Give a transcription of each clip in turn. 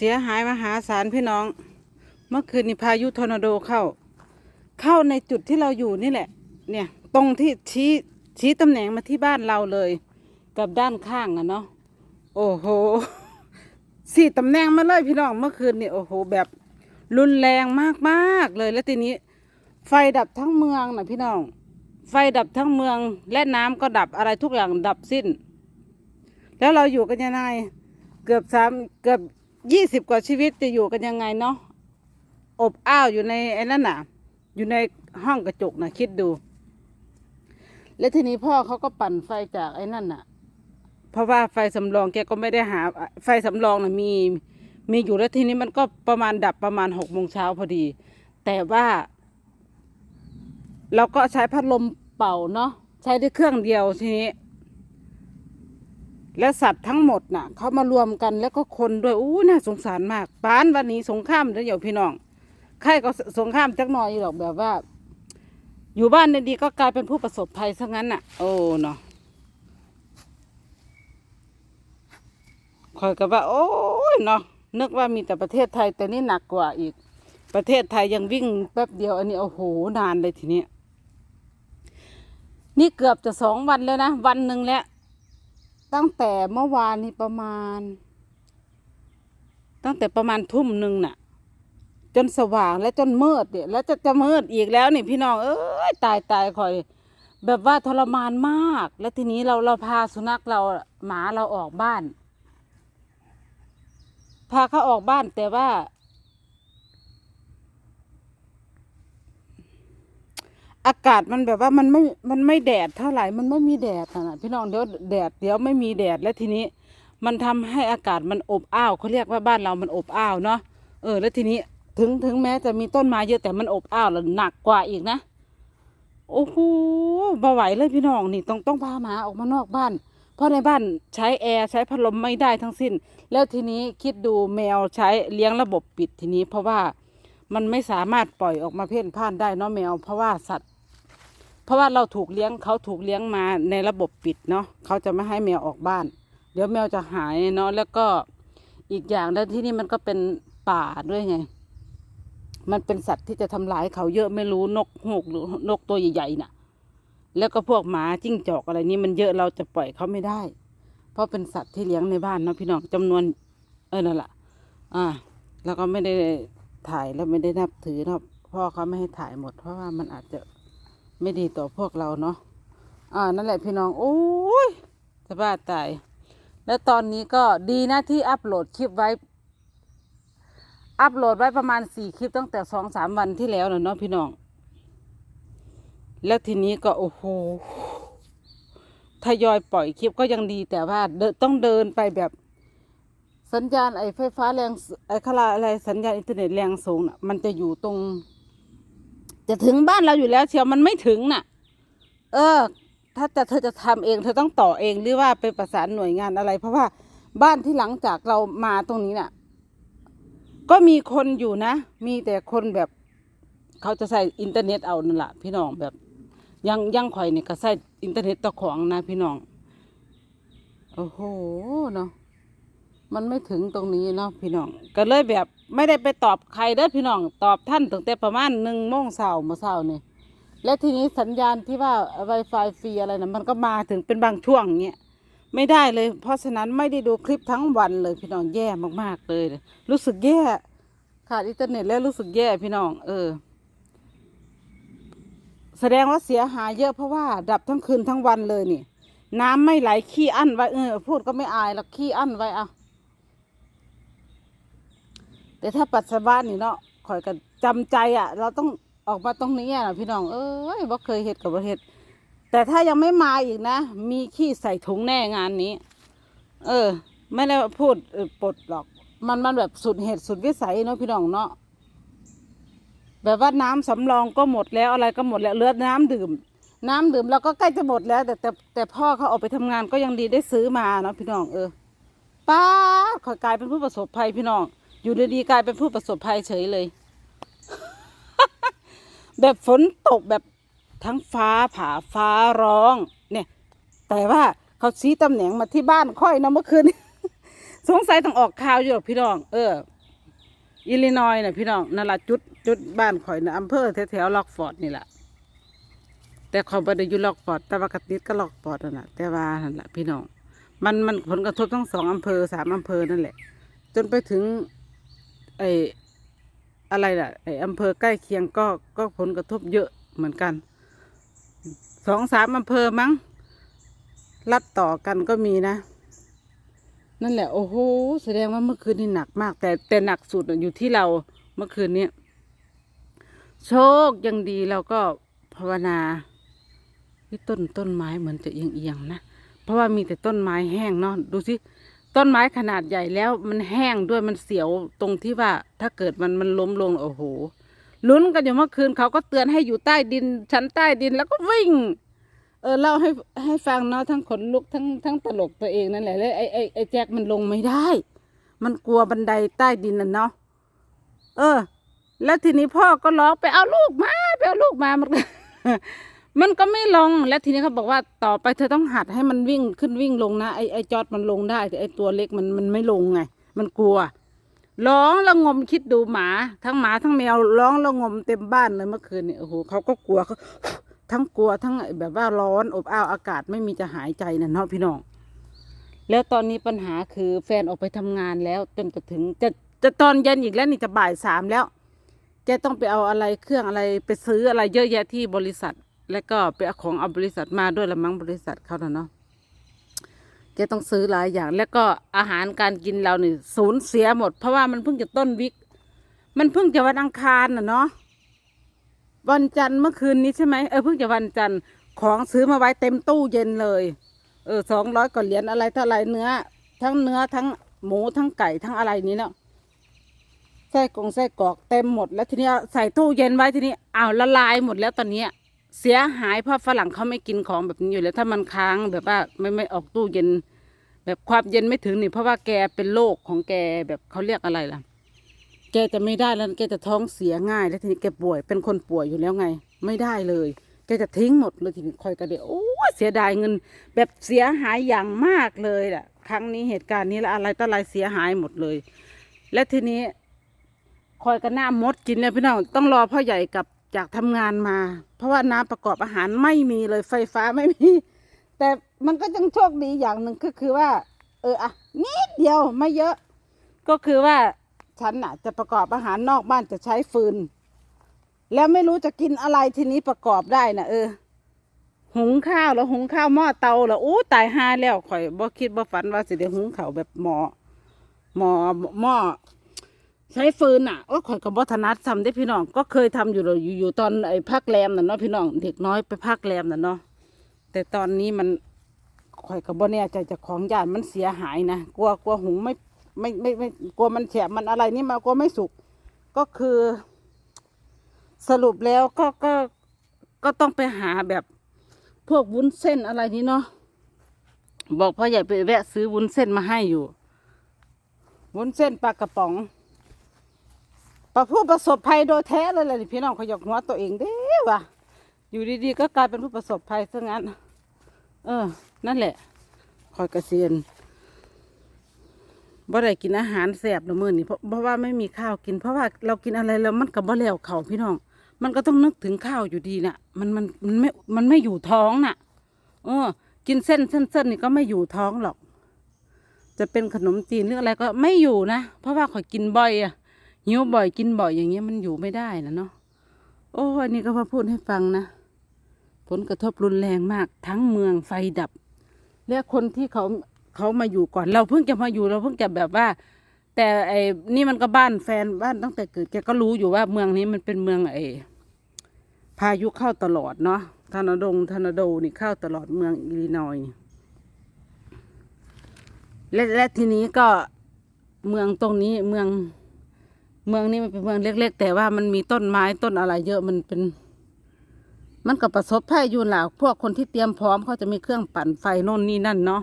เสียหายมหาศาลพี่น้อง เมื่อคืนนี้พายุทอร์นาโดเข้า เข้าในจุดที่เราอยู่นี่แหละ เนี่ย ตรงที่ชี้ชี้ตำแหน่งมาที่บ้านเราเลย กับด้านข้างอะเนาะโอ้โหสี่ตำแหน่งมาเลยพี่น้องเมื่อคืนนี่โอ้โห แบบรุนแรงมากๆเลยแล้วทีนี้ ไฟดับทั้งเมืองนะพี่น้อง ไฟดับทั้งเมืองและน้ำก็ดับอะไรทุกอย่างดับสิ้น แล้วเราอยู่กันยังไงเกือบสามเกือบ ยี่สิบกว่าชีวิตจะอยู่กันยังไงเนาะอบอ้าวอยู่ในไอ้นั่นน่ะ อยู่ในห้องกระจกนะคิดดู แล้วทีนี้พ่อเขาก็ปั่นไฟจากไอ้นั่นน่ะ เพราะว่าไฟสำรองแกก็ไม่ได้หา ไฟสำรองน่ะมีมีอยู่แล้วทีนี้มันก็ประมาณดับประมาณหกโมงเช้าพอดี แต่ว่า เราก็ใช้พัดลมเป่าเนาะใช้ได้เครื่องเดียวทีนี้ และสัตว์ทั้งหมดน่ะ เขามารวมกันแล้วก็คนด้วยอู้น่าสงสารมากปานวันนี้สงครามแล้วเดี๋ยวพี่น้องใครก็สงครามจักหน่อยหรอกแบบว่า อยู่บ้านดีๆก็กลายเป็นผู้ประสบภัยซะงั้นน่ะ โอ้เนาะคอยกับว่า โอ้ยเนาะนึกว่ามีแต่ประเทศไทยแต่นี่หนักกว่าอีก ประเทศไทยยังวิ่งแป๊บเดียว อันนี้โอ้โหนานเลยทีนี้นี่เกือบจะสองวันแล้วนะ วันหนึ่งแล้ว ตั้งแต่เมื่อวานนี้ประมาณ ตั้งแต่ประมาณทุ่มหนึ่งน่ะ จนสว่างและจนมืดเนี่ยแล้วจะจะมืดอีกแล้วนี่พี่น้องเอ้ยตายตายคอย แบบว่าทรมานมาก แล้วทีนี้เราเราพาสุนัขเราหมาเราออกบ้าน พาเขาออกบ้านแต่ว่า อากาศมันแบบว่ามันไม่มันไม่แดดเท่าไหร่มันไม่มีแดดนะพี่น้องเดี๋ยวแดดเดี๋ยวไม่มีแดดแล้วทีนี้ มันทำให้อากาศมันอบอ้าวเขาเรียกว่าบ้านเรามันอบอ้าวเนาะเออ แล้วทีนี้ถึงถึงแม้จะมีต้นไม้เยอะแต่มันอบอ้าวแล้วหนักกว่าอีกนะโอ้โหบ่ไหวเลยพี่น้องนี่ต้องต้องพาหมาออกมานอกบ้าน เพราะในบ้านใช้แอร์ใช้พัดลมไม่ได้ทั้งสิ้น แล้วทีนี้คิดดูแมวใช้เลี้ยงระบบปิดทีนี้ เพราะว่ามันไม่สามารถปล่อยออกมาเพ่นพ่านได้เนาะแมวเพราะว่าสัตว์ เพราะว่าเราถูกเลี้ยงเขาถูกเลี้ยงมาในระบบปิดเนาะเขาจะไม่ให้แมวออกบ้าน เดี๋ยวแมวจะหายเนาะแล้วก็อีกอย่างแล้วที่นี่มันก็เป็นป่าด้วยไง มันเป็นสัตว์ที่จะทำลายเขาเยอะไม่รู้นกฮูกหรือนกตัวใหญ่ๆน่ะ แล้วก็พวกหมาจิ้งจอกอะไรนี่มันเยอะเราจะปล่อยเขาไม่ได้ เพราะเป็นสัตว์ที่เลี้ยงในบ้านเนาะพี่น้องจำนวน เออนั่นแหละอ่า แล้วก็ไม่ได้ถ่ายแล้วไม่ได้นับถือเนาะพ่อเขาไม่ให้ถ่ายหมด เพราะว่ามันอาจจะ ไม่ดีต่อพวกเราเนาะอ่านั่นแหละพี่น้องโอ้ยจะบ้าตาย แล้วตอนนี้ก็ดีนะที่อัปโหลดคลิปไว้ อัปโหลดไว้ประมาณสี่คลิปตั้งแต่สองสามวันที่แล้วเนาะพี่น้อง แล้วทีนี้ก็โอ้โหทยอยปล่อยคลิปก็ยังดีแต่ว่าต้องเดินไปแบบสัญญาณไอ้ไฟฟ้าแรงไอ้คลาอะไรสัญญาณอินเทอร์เน็ตแรงสูงน่ะมันจะอยู่ตรง จะถึงบ้านเราอยู่แล้วเชียวมันไม่ถึงน่ะ เออ ถ้าจะเธอจะทำเอง เธอต้องต่อเองหรือว่าไปประสานหน่วยงานอะไร เพราะว่าบ้านที่หลังจากเรามาตรงนี้น่ะ ก็มีคนอยู่นะ มีแต่คนแบบเขาจะใส่อินเทอร์เน็ตเอานั่นแหละพี่น้องแบบ ยังยังข่อยเนี่ยก็ใส่อินเทอร์เน็ตตะของนะพี่น้องโอ้โหเนาะมันไม่ถึงตรงนี้เนาะพี่น้องก็เลยแบบ ไม่ได้ไปตอบใครเด้อพี่น้อง ตอบท่านตั้งแต่ประมาณหนึ่งโมงเช้าเมื่อเช้านี่และทีนี้สัญญาณที่ว่า Wi-Fi ฟรีอะไรนะมันก็มาถึงเป็นบางช่วงเนี้ยไม่ได้เลย เพราะฉะนั้นไม่ได้ดูคลิปทั้งวันเลยพี่น้องแย่มากๆเลย รู้สึกแย่ขาดอินเทอร์เน็ตแล้วรู้สึกแย่พี่น้อง เออ แสดงว่าเสียหายเยอะเพราะว่า ดับทั้งคืนทั้งวันเลยนี่ น้ำไม่ไหลขี้อั้นไว้เออ พูดก็ไม่อายหรอกขี้อั้นไว้เอา แต่ถ้าปัสสาวะนี่เนาะข่อยก็จำใจอะ เราต้องออกมาตรงนี้อะพี่น้อง เอ้ยบ่เคยเห็ดกับบ่เห็ด แต่ถ้ายังไม่มาอีกนะ มีขี้ใส่ถุงแน่งานนี้ เออ ไม่ได้พูดปลดหรอก มันมันแบบสุดเหตุสุดวิสัยเนาะพี่น้องเนาะแบบว่าน้ำสำรองก็หมดแล้วอะไรก็หมดแล้วเลือดน้ำดื่ม น้ำดื่มเราก็ใกล้จะหมดแล้ว แต่แต่แต่พ่อเขาออกไปทำงานก็ยังดีได้ซื้อมาเนาะพี่น้องเออป้าขอยกลายเป็นผู้ประสบภัยพี่น้อง อยู่ดีๆกลายเป็นผู้ประสบภัยเฉยเลย แบบฝนตกแบบทั้งฟ้าผ่าฟ้าร้อง เนี่ย แต่ว่าเขาชี้ตำแหน่งมาที่บ้านค่อยนะเมื่อคืนสงสัยต้องออกข่าวอยู่หรอกพี่น้อง เออ อิลลินอยส์น่ะพี่น้องนั่นละจุดจุดบ้านข่อยนะอำเภอแถวๆล็อกฟอร์ดนี่แหละแต่ข่อยบ่ได้อยู่ล็อกฟอร์ดแต่ว่ากติดก็ล็อกฟอร์ดนั่นแหละแต่ว่านั่นแหละพี่น้องมันมันผลกระทบทั้งสองอำเภอสามอำเภอนั่นแหละ จนไปถึง ไอ้อะไรล่ะไอ้อำเภอใกล้เคียงก็ก็ผลกระทบเยอะเหมือนกันสองสามอำเภอมั้งรัดต่อกันก็มีนะ นั่นแหละ โอ้โหแสดงว่าเมื่อคืนนี่หนักมาก แต่แต่หนักสุดอยู่ที่เราเมื่อคืนนี้โชคยังดีเราก็ภาวนาที่ต้นต้นไม้เหมือนจะเอียงๆนะ เพราะว่ามีแต่ต้นไม้แห้งเนาะดูสิ ต้นไม้ขนาดใหญ่แล้วมันแห้งด้วยมันเสียวตรงที่ว่าถ้าเกิดมันมันล้มลงโอ้โหลุ้นกันอยู่เมื่อคืนเขาก็เตือนให้อยู่ใต้ดิน ชั้นใต้ดินแล้วก็วิ่ง เออเล่าให้ให้ฟังเนาะทั้งขนลุกทั้งทั้งตลกตัวเองนั่นแหละแล้วไอ้ไอ้ไอ้แจ็คมันลงไม่ได้ มันกลัวบันไดใต้ดินน่ะเนาะเออ แล้วทีนี้พ่อก็ร้องไปเอาลูกมาไปเอาลูกมามัน มันก็ไม่ลงแล้วทีนี้เขาบอกว่าต่อไปเธอต้องหัดให้มันวิ่งขึ้นวิ่งลงนะไอ้ไอจอดมันลงได้แต่ไอตัวเล็กมันมันไม่ลงไง มันกลัว ร้องระงมคิดดูหมา ทั้งหมาทั้งแมวร้องระงมเต็มบ้านเลยเมื่อคืนนี่โอ้โหเขาก็กลัวเขาทั้งกลัวทั้งแบบว่าร้อนอบอ้าวอากาศไม่มีจะหายใจนะเนาะพี่น้อง แล้วตอนนี้ปัญหาคือแฟนออกไปทำงานแล้ว จนจะถึงจะจะตอนเย็นอีกแล้วนี่จะบ่ายสามแล้วแกต้องไปเอาอะไรเครื่องอะไรไปซื้ออะไรเยอะแยะที่บริษัท แล้วก็ไปเอาของเอาบริษัทมาด้วยละมั้งบริษัทเขาเนาะแกต้องซื้อหลายอย่าง แล้วก็อาหารการกินเราเนี่ยสูญเสียหมด เพราะว่ามันเพิ่งจะต้นวิก มันเพิ่งจะวันอังคารน่ะเนาะวันจันทร์เมื่อคืนนี้ใช่ไหมเออเพิ่งจะวันจันทร์ของซื้อมาไว้เต็มตู้เย็นเลย เออสองร้อยกว่าเหรียญอะไรเท่าไรเนื้อ ทั้งเนื้อทั้งหมูทั้งไก่ทั้งอะไรนี้เนาะไส้กรงไส้กรอกเต็มหมด แล้วทีนี้ใส่ตู้เย็นไว้ทีนี้อ้าวละลายหมดแล้วตอนเนี้ย เสียหายเพราะฝรั่งเขาไม่กินของแบบนี้อยู่แล้วถ้ามันค้างแบบว่าไม่ไม่ออกตู้เย็น แบบความเย็นไม่ถึงนี่เพราะว่าแกเป็นโรคของแกแบบเขาเรียกอะไรล่ะ แกจะไม่ได้แล้วแกจะท้องเสียง่าย แล้วทีนี้แกป่วยเป็นคนป่วยอยู่แล้วไง ไม่ได้เลยแกจะทิ้งหมดเลยทีนี้คอยกระเดียวโอ้เสียดายเงิน แบบเสียหายอย่างมากเลยแหละครั้งนี้เหตุการณ์นี้แล้วอะไรต่ออะไรเสียหายหมดเลย และทีนี้คอยกันหน้ามดกินเนี่ยพี่น้องต้องรอพ่อใหญ่กับ จากทำงานมา เพราะว่าน้ำประกอบอาหารไม่มีเลยไฟฟ้าไม่มี แต่มันก็ยังโชคดีอย่างหนึ่งก็คือว่า เอออะนิดเดียวไม่เยอะ ก็คือว่าฉันน่ะ จะประกอบอาหารนอกบ้านจะใช้ฟืน แล้วไม่รู้จะกินอะไรทีนี้ประกอบได้นะเออ หุงข้าวแล้วหุงข้าวหม้อเตาแล้วอู้ตายห่าแล้วข่อยบ่คิดบ่ฝันว่าสิได้หุงข้าวแบบหม้อหม้อหม้อ ใช้ฟืนอะโอ้ข่อยก็บ่ถนัดทำได้พี่น้อง ก็เคยทำอยู่เลยอยู่อยู่ตอนไอ้พักแรมน่ะเนาะพี่น้องเด็กน้อยไปพักแรมน่ะเนาะแต่ตอนนี้มันข่อยก็บ่แน่ใจจากของยานมันเสียหายนะกลัวกลัวหุงไม่ไม่ไม่ไม่กลัวมันแฉะมันอะไรนี่มากลัวไม่สุก ก็คือ สรุปแล้วก็ก็ก็ต้องไปหาแบบพวกวุ้นเส้นอะไรนี้เนาะบอกพ่อใหญ่ไปแวะซื้อวุ้นเส้นมาให้อยู่ วุ้นเส้นปลากระป๋อง ประผู้ประสบภัยโดยแท้เลยเลยนี่พี่น้องเขาหยอกหัวตัวเองเด้ว่ะอยู่ดีๆก็กลายเป็นผู้ประสบภัยซะงั้น เออ นั่นแหละคอยเกษียณบ่ได้กินอาหารแสบละมือนี่เพราะเพราะว่าไม่มีข้าวกิน เพราะว่าเรากินอะไรแล้วมันก็บ่แล้วเขาพี่น้อง มันก็ต้องนึกถึงข้าวอยู่ดีน่ะ มันมันมันไม่มันไม่อยู่ท้องน่ะเออ กินเส้นเส้นเส้นนี่ก็ไม่อยู่ท้องหรอก จะเป็นขนมจีนหรืออะไรก็ไม่อยู่นะเพราะว่าข่อยกินบ่อยอะ หิวบ่อยกินบ่อยอย่างเงี้ยมันอยู่ไม่ได้นะเนาะโอ้อันนี้ก็มาพูดให้ฟังนะ ผลกระทบรุนแรงมาก ทั้งเมืองไฟดับ และคนที่เขาเขามาอยู่ก่อน เราเพิ่งจะมาอยู่เราเพิ่งจะแบบว่า แต่ไอ้นี่มันก็บ้านแฟนบ้านตั้งแต่เกิดแกก็รู้อยู่ว่าเมืองนี้มันเป็นเมืองไอ้พายุเข้าตลอดเนาะทอร์นาดงทอร์นาโดนี่เข้าตลอดเมืองอิลลินอยส์และและทีนี้ก็เมืองตรงนี้เมือง เมืองนี้มันเป็นเมืองเล็ก ๆ แต่ว่ามันมีต้นไม้ต้นอะไรเยอะมันเป็น มันก็ประสบภัยอยู่หละพวกคนที่เตรียมพร้อมเขาจะมีเครื่องปั่นไฟโน่นนี่นั่นเนาะ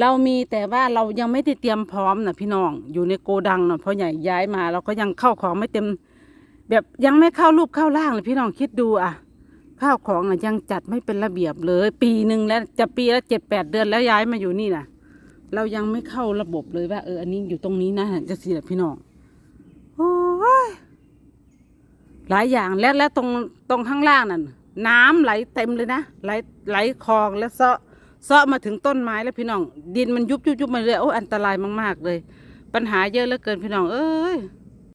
เรามีแต่ว่าเรายังไม่ได้เตรียมพร้อมนะพี่น้องอยู่ในโกดังนะเพราะใหญ่ย้ายมาเราก็ยังเข้าของไม่เต็ม แบบยังไม่เข้ารูปเข้าร่างเลยพี่น้องคิดดูอะข้าวของอะยังจัดไม่เป็นระเบียบเลย ปีหนึ่งแล้วจะปีละเจ็ดแปดเดือนแล้วย้ายมาอยู่นี่นะเรายังไม่เข้าระบบเลยว่าเอออันนี้อยู่ตรงนี้นะจะสิแหละพี่น้องโอ้ย หลายอย่างและและตรงตรงข้างล่างนั่นน้ำไหลเต็มเลยนะไหลไหลคลองและเซาะเซาะมาถึงต้นไม้แล้วพี่น้อง ดินมันยุบยุบยุบมาเลยโอ้อันตรายมาก ๆ เลย ปัญหาเยอะเหลือเกินพี่น้อง เอ้ย